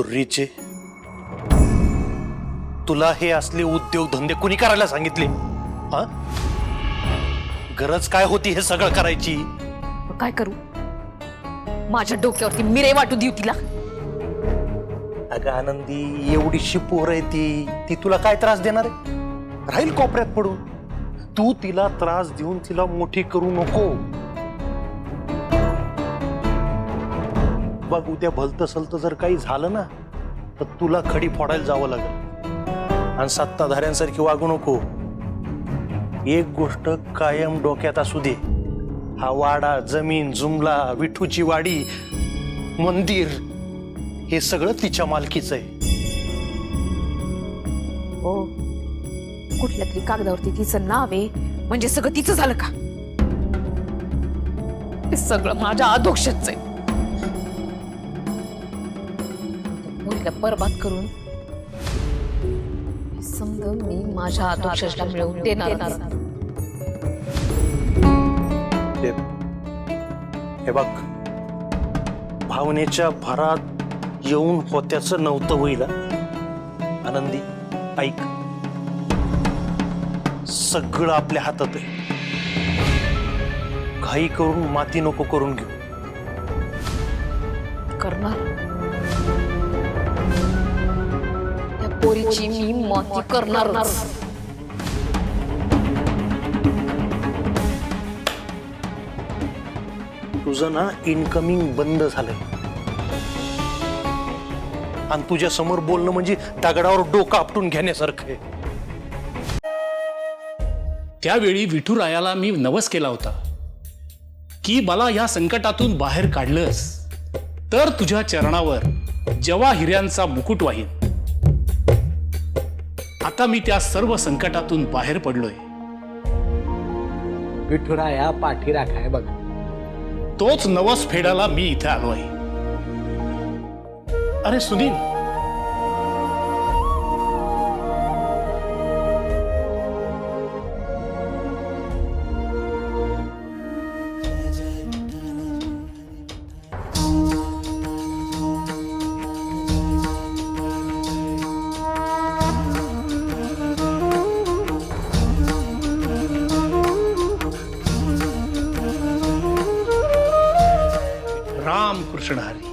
रिचे तुला हे असले उद्योगधंदे कुणी करायला सांगितले? हा? गरज काय होती हे सगळं करायची? मग काय करू? माझ्या डोक्यावरती मिरे वाटू देऊ तिला. अगं आनंदी एवढीशी पोर आहे ती. ती तुला काय त्रास देणार आहे? राहील कोपऱ्यात पडून. तू तिला त्रास देऊन तिला मोठी करू नको. बघ उद्या भलतं सलत जर काही झालं ना तर तुला खडी फोडायला जावं लागेल. आणि सत्ताधाऱ्यांसारखी वागू नको. एक गोष्ट कायम डोक्यात असू दे. हा वाडा जमीन जुमला विठूची वाडी मंदिर हे सगळं तिच्या मालकीचं आहे. हो कुठल्या तरी कागदावरती तिचं नाव आहे? म्हणजे सगळं तिचं झालं का? हे सगळं माझ्या अधोक्षच आहे. मुलीला बरबाद करून समज मी माझ्या अधोक्षला मिळवून देणार हे बघ भावनेच्या भरात येऊन होत्याचं नव्हतं होईल. आनंदी ऐक. सगळं आपल्या हातात आहे. घाई करून माती नको करून घेऊ. करणार? पोरीची मी माती करणारच. तुझं ना इनकमिंग बंद झालंय. आणि तुझ्या समोर बोलणं म्हणजे दगडावर डोकं आपटून घेण्यासारखं आहे. त्यावेळी विठुरायाला मी नवस केला होता. की मला या संकटातून बाहेर काढलंस. तर तुझ्या चरणावर जवा हिऱ्यांचा मुकुट वाहीन. आता मी त्या सर्व संकटातून बाहेर पडलोय. विठुराया पाठी राखाय बघ. तोच नवस फेडायला मी इथे आलोय. अरे सुनील राम कृष्ण हरी